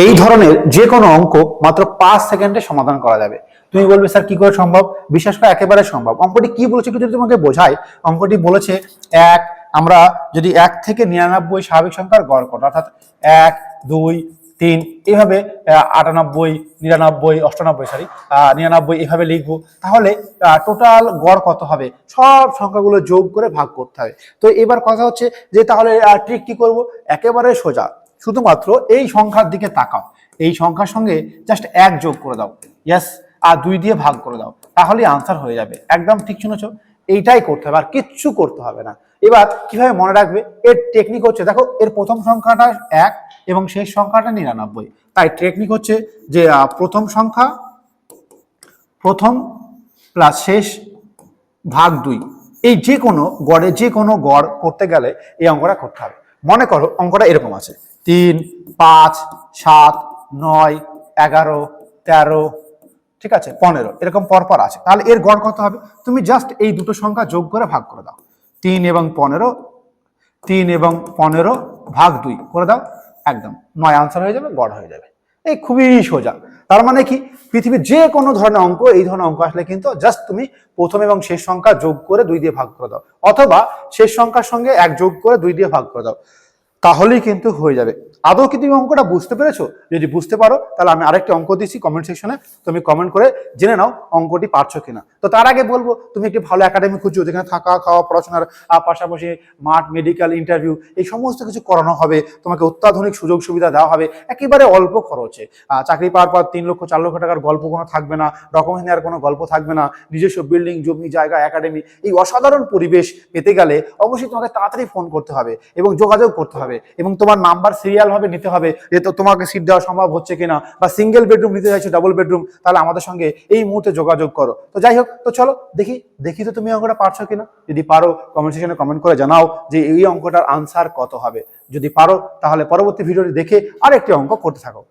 এই ধরনের যে কোনো অঙ্ক মাত্র পাঁচ সেকেন্ডে সমাধান করা যাবে। তুমি বলবে, স্যার, কি করে সম্ভব? বিশ্বাস করে একেবারে সম্ভব। অঙ্কটি কি বলেছে একটু যদি তোমাকে বোঝায়, অঙ্কটি বলেছে এক, আমরা যদি এক থেকে নিরানব্বই স্বাভাবিক সংখ্যার গড় করো, অর্থাৎ এক, দুই, তিন এইভাবে আটানব্বই, নিরানব্বই, অষ্টানব্বই সরি নিরানব্বই এইভাবে লিখব, তাহলে টোটাল গড় কত হবে? সব সংখ্যাগুলো যোগ করে ভাগ করতে হবে। তো এবার কথা হচ্ছে যে তাহলে ট্রিক কি করব? একেবারে সোজা। শুধুমাত্র এই সংখ্যার দিকে তাকাও। এই সংখ্যার সঙ্গে জাস্ট এক যোগ করে দাও। ইয়াস আর দুই দিয়ে ভাগ করে দাও। তাহলেই আনসার হয়ে যাবে। একদম ঠিক শুনেছো? এইটাই করতে হবে, আর কিচ্ছু করতে হবে না। এবার কীভাবে মনে রাখবে? এর টেকনিক হচ্ছে, দেখো, এর প্রথম সংখ্যাটা এক এবং শেষ সংখ্যাটা নিরানব্বই। তাই টেকনিক হচ্ছে যে প্রথম সংখ্যা, প্রথম প্লাস শেষ ভাগ দুই। এই যে কোনো গড়ে যে কোনো গড় করতে গেলে এই অঙ্কটা করতে হবে। মনে করো অঙ্কটা এরকম আছে। তিন, পাঁচ, সাত, নয়, এগারো, তেরো, ঠিক আছে, পনেরো, এরকম পরপর আছে। তাহলে এর গড় কত হবে? তুমি জাস্ট এই দুটো সংখ্যা যোগ করে ভাগ করে দাও। তিন এবং পনেরো, তিন এবং পনেরো ভাগ দুই, করে দাও, একদম। নয় আনসার হয়ে যাবে, গড় হয়ে যাবে। এই খুবই সোজা। তার মানে কি? পৃথিবীর যে কোনো ধরনের অঙ্ক, এই ধরনের অঙ্ক আসলে কিন্তু জাস্ট তুমি প্রথম এবং শেষ সংখ্যা যোগ করে দুই দিয়ে ভাগ করে দাও। অথবা শেষ সংখ্যার সঙ্গে এক যোগ করে দুই দিয়ে ভাগ করে দাও। তাহলেই কিন্তু হয়ে যাবে। আদৌ কি তুমি অঙ্কটা বুঝতে পেরেছ? যদি বুঝতে পারো, তাহলে আমি আরেকটি অঙ্ক দিচ্ছি কমেন্ট সেকশনে তুমি কমেন্ট করে জেনে নাও অঙ্কটি পারছ কিনা। তো তার আগে বলব, তুমি একটি ভালো একাডেমি খুঁজছো, যেখানে থাকা, খাওয়া, পড়াশোনার পাশাপাশি মাঠ মেডিকেল ইন্টারভিউ এই সমস্ত কিছু করানো হবে। তোমাকে অত্যাধুনিক সুযোগ সুবিধা দেওয়া হবে। একেবারে অল্প খরচে। চাকরি পাওয়ার পর তিন লক্ষ, চার লক্ষ টাকার গল্প কোনো থাকবে না। ডকুমেন্ট নেওয়ার কোনো গল্প থাকবে না। নিজস্ব বিল্ডিং জমি, জায়গা একাডেমি এই অসাধারণ পরিবেশ পেতে গেলে অবশ্যই তোমাকে তাড়াতাড়ি ফোন করতে হবে এবং যোগাযোগ করতে হবে। এবং তোমার নাম্বার সিরিয়াল ভাবে নিতে হবে যে তোমাকে সিট দেওয়া সম্ভব হচ্ছে কিনা বা সিঙ্গেল বেডরুম নিতে চাইছো ডাবল বেডরুম তাহলে আমাদের সঙ্গে এই মুহূর্তে যোগাযোগ করো। তো যাই হোক, তো চলো দেখি দেখি তো তুমি অঙ্কটা পারছ কিনা। যদি পারো কমেন্ট সেকশনে কমেন্ট করে জানাও যে এই অঙ্কটার আনসার কত হবে। যদি পারো, তাহলে পরবর্তী ভিডিওটি দেখে আরেকটি অঙ্ক করতে থাকো।